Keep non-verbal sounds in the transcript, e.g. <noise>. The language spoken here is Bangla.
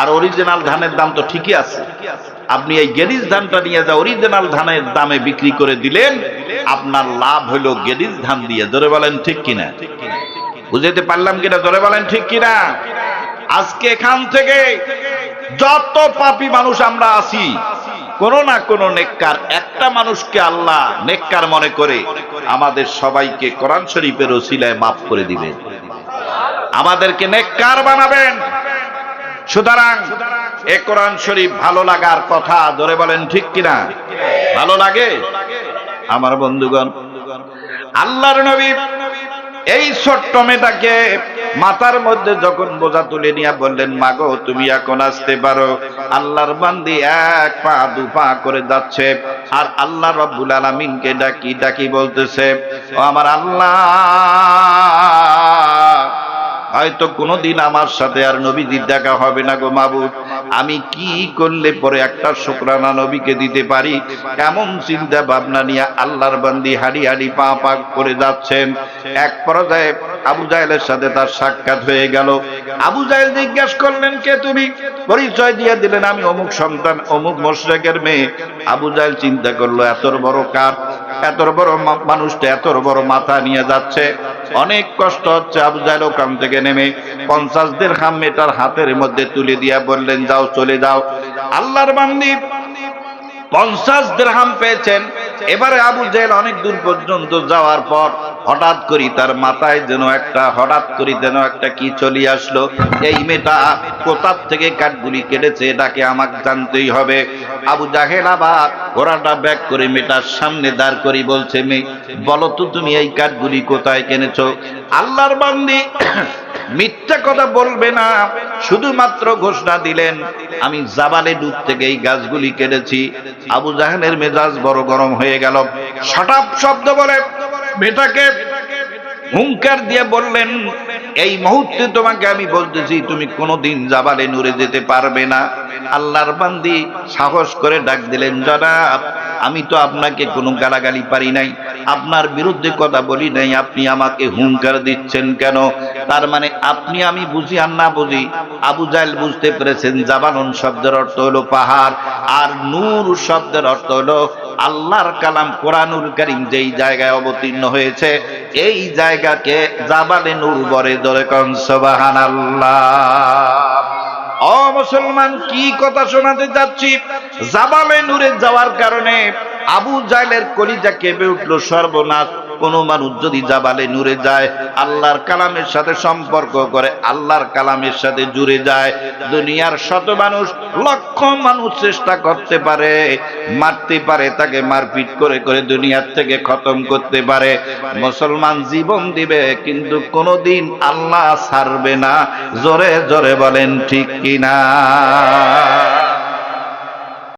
আর অরিজিনাল ধানের দাম তো ঠিকই আছে। আপনি এই গেরিজ ধানটা নিয়ে যা অরিজিনাল ধানের দামে বিক্রি করে দিলেন, আপনার লাভ হলো গেরিজ ধান দিয়ে। ধরে বলেন ঠিক কিনা? বুঝাইতে পারলাম কিনা? ধরে বলেন ঠিক কিনা? আজকে এখান থেকে যত পাপী মানুষ আমরা আছি, কোন না কোন নেককার, একটা মানুষকে আল্লাহ নেককার মনে করে আমাদের সবাইকে কোরআন শরীফের ওসিলায় মাফ করে দিবেন। আমাদেরকে নেককার বানাবেন। সুতরাং এ কোরআন শরীফ ভালো লাগার কথা ধরে বলেন ঠিক কিনা? ভালো লাগে? আমার বন্ধুগণ, আল্লাহর নবী এই ছোট্ট মেয়েটাকে মাথার মধ্যে যখন বোঝা তুলে নিয়ে বললেন, মাগো, তুমি এখন আসতে পারো। আল্লাহর বান্দি এক পা, দু পা করে যাচ্ছে আর আল্লাহ রব্বুল আলমিনকে ডাকি ডাকি বলতেছে, ও আমার আল্লাহ হয়তো কোনোদিন আমার সাথে আর নবীজির দেখা হবে না গো মাবুদ। আমি কি করলে পরে একটা শুকরানা নবীকে দিতে পারি? এমন চিন্তা ভাবনা নিয়ে আল্লাহর বান্দি হাড়ি হাড়ি পা পা করে যাচ্ছেন। এক পর্যায়ে আবু জাহেলের সাথে তার সাক্ষাৎ হয়ে গেল। আবু জাহেল জিজ্ঞাসা করলেন, কে তুমি? পরিচয় দিয়ে দিলেন, আমি অমুক সন্তান, অমুক মোশরেকের মেয়ে। আবু জাহেল চিন্তা করল, এত বড় কার? এত বড় মানুষটা এত বড় মাথা নিয়ে যাচ্ছে। অনেক কষ্ট হচ্ছে, আবু জাহেল ওখান থেকে নেমে পঞ্চাশ দের হাম মেটার হাতের মধ্যে তুলে দিয়া বললেন, যাও, চলে যাও। আল্লাহর বান্দি পঞ্চাশ দেড়হাম পেয়েছেন। এবারে আবু জেল অনেক দূর পর্যন্ত যাওয়ার পর হঠাৎ করি তার মাথায় যেন একটা, হঠাৎ করি যেন একটা কি চলে আসলো। এই মেয়েটা কোথার থেকে কাঠগুলি কেটেছে, এটাকে আমাকে জানতেই হবে। আবু জাহেল আবার ঘোড়াটা ব্যাক করে মেয়েটার সামনে দাঁড় করি বলছে, মেয়ে, বলো তো তুমি এই কাঠগুলি কোথায় কিনেছো? আল্লাহর বান্দি <coughs> মিথ্যা কথা বলবে না, শুধুমাত্র ঘোষণা দিলেন, আমি জাবালে ডুব থেকে এই গাছগুলি কেটেছি। আবু জাহানের মেজাজ বড় গরম হয়ে গেল। সটাপ শব্দ বলে মেয়েটাকে হুঙ্কার দিয়ে বললেন, এই মুহূর্তে তোমাকে আমি বলতেছি, তুমি কোনোদিন জাবালে নুরে যেতে পারবে না। আল্লাহর বান্দি সাহস করে ডাক দিলেন, জনাব, আমি তো আপনাকে কোনো গালাগালি পারি নাই। আপনার বিরুদ্ধে কথা বলি নাই, আপনি আমাকে হুঙ্কার দিচ্ছেন কেন? তার মানে আপনি আমি বুঝি আর না বুঝি, আবু জাহেল বুঝতে পেরেছেন জাবানন শব্দের অর্থ হলো পাহাড় আর নূর শব্দের অর্থ হলো আল্লাহর কালাম কোরআনুল করিম যেই জায়গায় অবতীর্ণ হয়েছে, এই জায়গাকে জাবালে নূর বরে ধরে কন সোবাহান ও মুসলমান, কি কথা শোনাতে যাচ্ছি জাবালে নূরে যাওয়ার কারণে আবু জাহেলের কলিজা কেঁপে উঠল সর্বনাশ। কোন মানুষ যদি জাবালে নূরে যায়, আল্লাহর কালামের সাথে সম্পর্ক করে, আল্লাহর কালামের সাথে জুড়ে যায়। দুনিয়ার শত মানুষ, লক্ষ মানুষ চেষ্টা করতে পারে, মারতে পারে, তাকে মারপিট করে করে দুনিয়ার থেকে খতম করতে পারে। মুসলমান জীবন দিবে, কিন্তু কোনোদিন আল্লাহ ছাড়বে না। জোরে জোরে বলেন, ঠিক কিনা?